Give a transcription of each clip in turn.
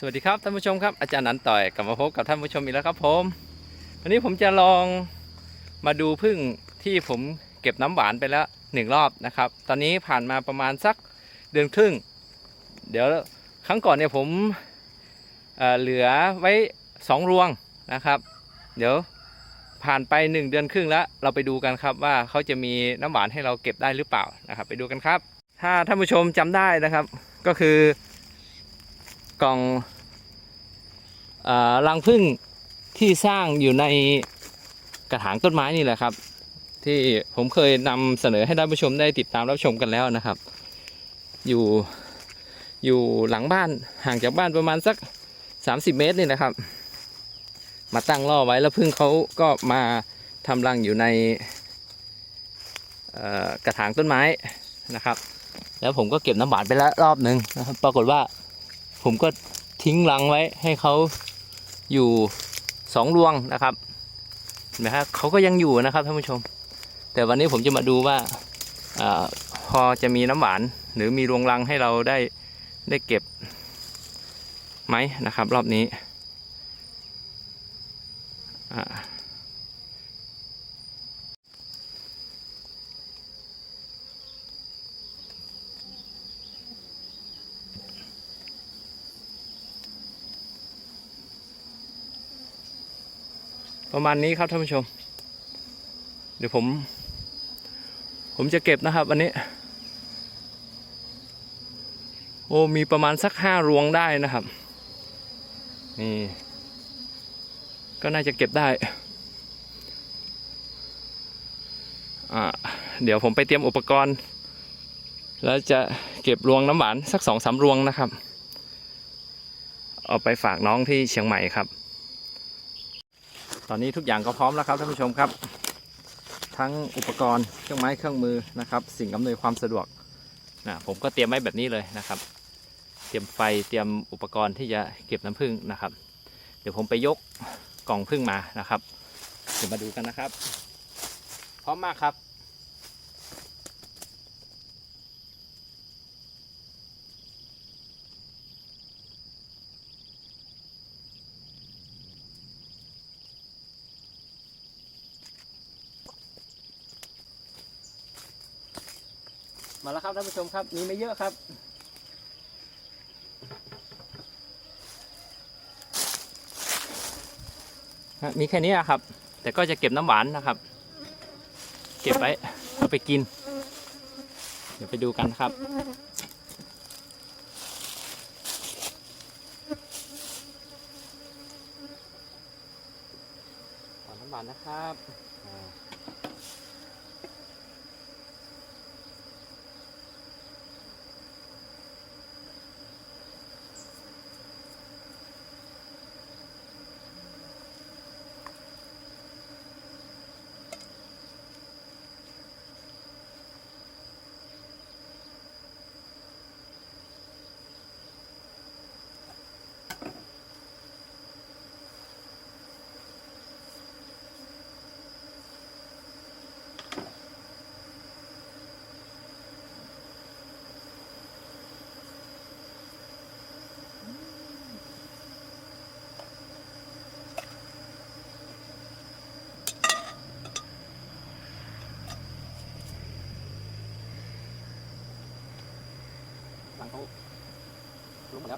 สวัสดีครับท่านผู้ชมครับอาจารย์นันต่อยกลับมาพบกับท่านผู้ชมอีกแล้วครับผมวันนี้ผมจะลองมาดูพึ่งที่ผมเก็บน้ำหวานไปแล้วหนึ่งรอบนะครับ ตอนนี้ผ่านมาประมาณสักเดือนครึ่ง เดี๋ยวครั้งก่อนเนี่ยผมเเหลือไว้สองรวงนะครับ เดี๋ยวผ่านไปหนึ่งเดือนครึ่งแล้ว เราไปดูกันครับว่าเขาจะมีน้ำหวานให้เราเก็บได้หรือเปล่านะครับ ไปดูกันครับ ถ้าท่านผู้ชมจำได้นะครับ ก็คือ กล่องอรังผึ้งที่สร้างอยู่ในกระถางต้นไม้นี่แหละครับ ที่ผมเคยนำเสนอให้ท่านผู้ชมได้ติดตามรับชมกันแล้วนะครับ อยู่อยู่หลังบ้านห่างจากบ้านประมาณสัก 30 เมตรนี่นะครับ มาตั้งล่อไว้แล้วพึ่งเขาก็มาทำรังอยู่ในกระถางต้นไม้นะครับ แล้วผมก็เก็บน้ำหวานไปแล้วรอบหนึ่งนะครับ ปรากฏว่า ผมก็ทิ้งรังไว้ให้เขาอยู่สองรวงนะครับเห็นไหมครับเขาก็ยังอยู่นะครับท่านผู้ชม แต่วันนี้ผมจะมาดูว่าอาพอจะมีน้ำหวาน หรือมีรวงรังให้เราได้ได้เก็บไหมนะครับ รอบนี้ ประมาณนี้ครับท่านผู้ชม เดี๋ยวผม ผมจะเก็บนะครับวันนี้ โอ้มีประมาณสักห้ารวงได้นะครับ นี่ ก็น่าจะเก็บได้อ่าเดี๋ยวผมไปเตรียมอุปกรณ์ แล้วจะเก็บรวงน้ำหวานสักสองสามรวงนะครับ เอาไปฝากน้องที่เชียงใหม่ครับ ตอนนี้ทุกอย่างก็พร้อมแล้วครับท่านผู้ชมครับ ทั้งอุปกรณ์เครื่องไม้เครื่องมือนะครับ สิ่งอำนวยความสะดวกนะผมก็เตรียมไว้แบบนี้เลยนะครับ เตรียมไฟเตรียมอุปกรณ์ที่จะเก็บน้ำผึ้งนะครับ เดี๋ยวผมไปยกกล่องผึ้งมานะครับเดี๋ยวมาดูกันนะครับ พร้อมมากครับ มาแล้วครับท่านผู้ชมครับ มีไม่เยอะครับ มีแค่นี้อะครับ แต่ก็จะเก็บน้ำหวานนะครับ เก็บไว้เอาไปกิน เดี๋ยวไปดูกันครับขอน้ำหวานนะครับ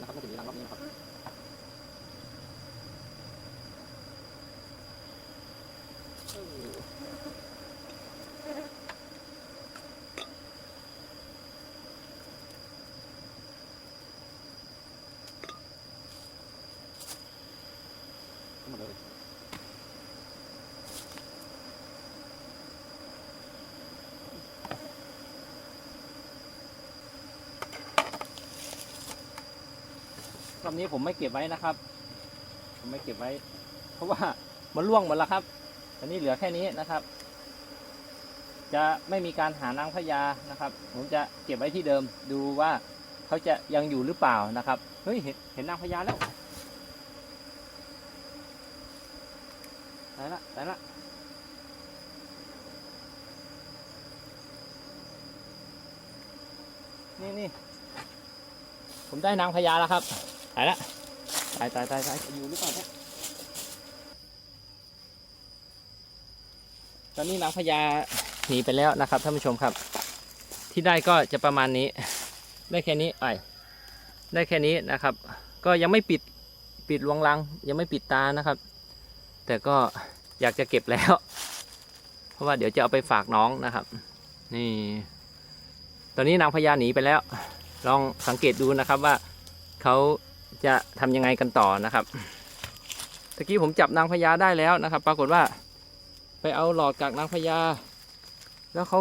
นะครับก็จะมีรังรอบนี้นะครับ รอบนี้ผมไม่เก็บไว้นะครับ ผมไม่เก็บไว้ เพราะว่ามันร่วงหมดแล้วครับตอนนี้เหลือแค่นี้นะครับ จะไม่มีการหานางพญานะครับ ผมจะเก็บไว้ที่เดิมดูว่าเขาจะยังอยู่หรือเปล่านะครับเฮ้ยเห็นเห็นนางพญาแล้วได้ละได้ละนี่นี่ผมได้นางพญาแล้วครับ ได้ละตายตายตายตายอยู่หรือเปล่าเนี่ยตอนนี้นางพญาหนีไปแล้วนะครับท่านผู้ชมครับ ที่ได้ก็จะประมาณนี้ ได้แค่นี้ไอ้ได้แค่นี้นะครับ ก็ยังไม่ปิดปิดรวงรัง ยังไม่ปิดตานะครับ แต่ก็อยากจะเก็บแล้ว เพราะว่าเดี๋ยวจะเอาไปฝากน้องนะครับ นี่ ตอนนี้นางพญาหนีไปแล้ว ลองสังเกตดูนะครับว่าเขา จะทำยังไงกันต่อนะครับตะกี้ผมจับนางพญาได้แล้วนะครับ ปรากฏว่าไปเอาหลอดกากนางพญาแล้วเขา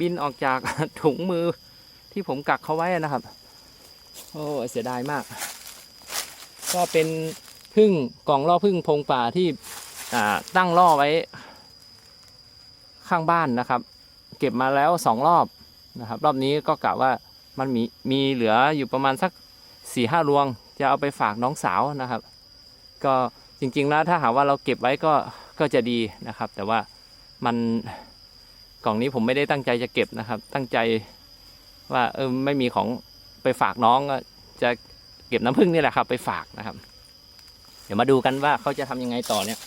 บินออกจากถุงมือที่ผมกักเขาไว้นะครับ โอ้เสียดายมาก ก็เป็นพึ่งกล่องล่อพึ่งพงป่าที่ตั้งล่อไว้ข้างบ้านนะครับ เก็บมาแล้วสองรอบนะครับ รอบนี้ก็กะว่ามันมีมีเหลืออยู่ประมาณสักสี่ห้ารวง จะเอาไปฝากน้องสาวนะครับ ก็จริงๆแล้วถ้าหากว่าเราเก็บไว้ก็ก็จะดีนะครับ แต่ว่ามันกล่องนี้ผมไม่ได้ตั้งใจจะเก็บนะครับ ตั้งใจว่าเออไม่มีของไปฝากน้องก็จะเก็บน้ำผึ้งนี่แหละครับ ไปฝากนะครับ เดี๋ยวมาดูกันว่าเขาจะทำยังไงต่อเนี่ย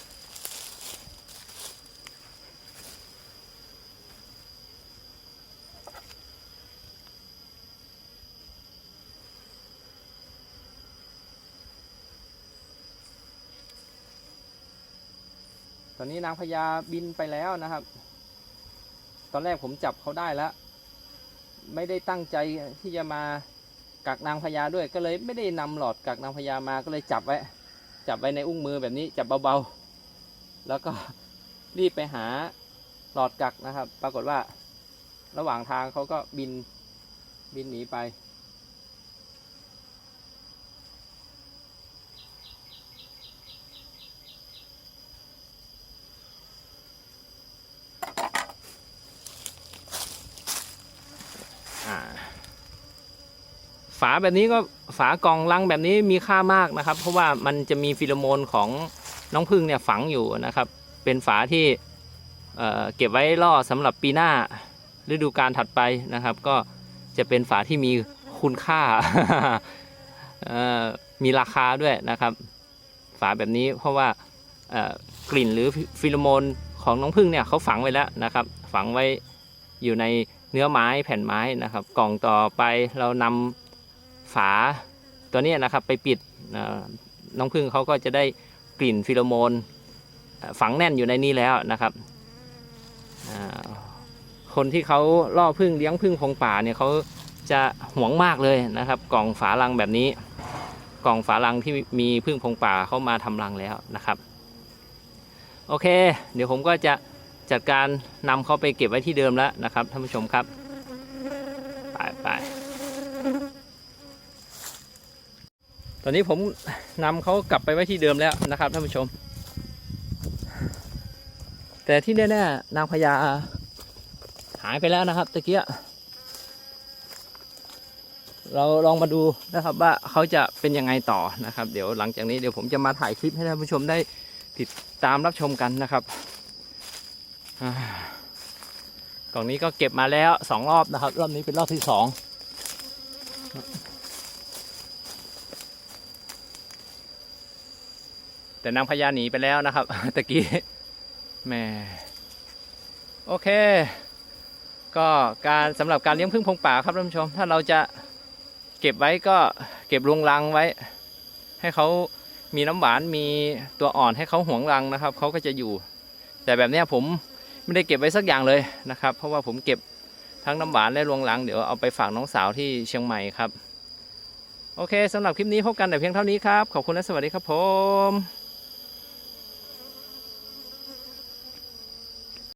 อนนี้นางพญาบินไปแล้วนะครับ ตอนแรกผมจับเขาได้แล้ว ไม่ได้ตั้งใจที่จะมากักนางพญาด้วย ก็เลยไม่ได้นำหลอดกักนางพญามาก็เลยจับไว้ จับไว้ในอุ้งมือแบบนี้จับเบาๆ แล้วก็รีบไปหาหลอดกักนะครับ ปรากฏว่าระหว่างทางเขาก็บินบินหนีไป ฝาแบบนี้ก็ฝากล่องลังแบบนี้มีค่ามากนะครับ เพราะว่ามันจะมีฟิโลโมนของน้องพึ่งเนี่ยฝังอยู่นะครับ เป็นฝาที่เเก็บไว้ล่อสำหรับปีหน้าฤดูการถัดไปนะครับ ก็จะเป็นฝาที่มีคุณค่ามีราคาด้วยนะครับ ฝาแบบนี้เพราะว่ากลิ่นหรือฟิโลโมนของน้องพึ่งเนี่ยเขาฝังไว้แล้วนะครับ ฝังไว้อยู่ในเนื้อไม้แผ่นไม้นะครับ กล่องต่อไปเรานำ ฝาตัวนี้นะครับไปปิดน้องพึ่งเขาก็จะได้กลิ่นฟิโลโมนฝังแน่นอยู่ในนี้แล้วนะครับคนที่เขาล่อพึ่งเลี้ยงพึ่งพงป่าเนี่ยเขาจะหวงมากเลยนะครับ กล่องฝาลังแบบนี้ กล่องฝาลังที่มีพึ่งพงป่าเข้ามาทำรังแล้วนะครับ โอเค เดี๋ยวผมก็จะจัดการนำเขาไปเก็บไว้ที่เดิมแล้วนะครับท่านผู้ชมครับ ไปไป ตอนนี้ผมนำเขากลับไปไว้ที่เดิมแล้วนะครับท่านผู้ชม แต่ที่แน่ๆนางพญาหายไปแล้วนะครับตะเกียเราลองมาดูนะครับว่าเขาจะเป็นยังไงต่อนะครับ เดี๋ยวหลังจากนี้เดี๋ยวผมจะมาถ่ายคลิปให้ท่านผู้ชมได้ติดตามรับชมกันนะครับกล่องนี้ก็เก็บมาแล้วสองรอบนะครับ รอบนี้เป็นรอบที่สอง แต่นางพญาหนีไปแล้วนะครับตะกี้แหม่โอเค ก็การสำหรับการเลี้ยงพึ่งพงป่าครับท่านผู้ชม ถ้าเราจะเก็บไว้ก็เก็บรวงรังไว้ ให้เขามีน้ำหวานมีตัวอ่อนให้เขาห่วงรังนะครับเขาก็จะอยู่ แต่แบบนี้ผมไม่ได้เก็บไว้สักอย่างเลยนะครับ เพราะว่าผมเก็บทั้งน้ำหวานและรวงหลังเดี๋ยวเอาไปฝากน้องสาวที่เชียงใหม่ครับ โอเคสำหรับคลิปนี้พบกันแต่เพียงเท่านี้ครับ ขอบคุณและสวัสดีครับผม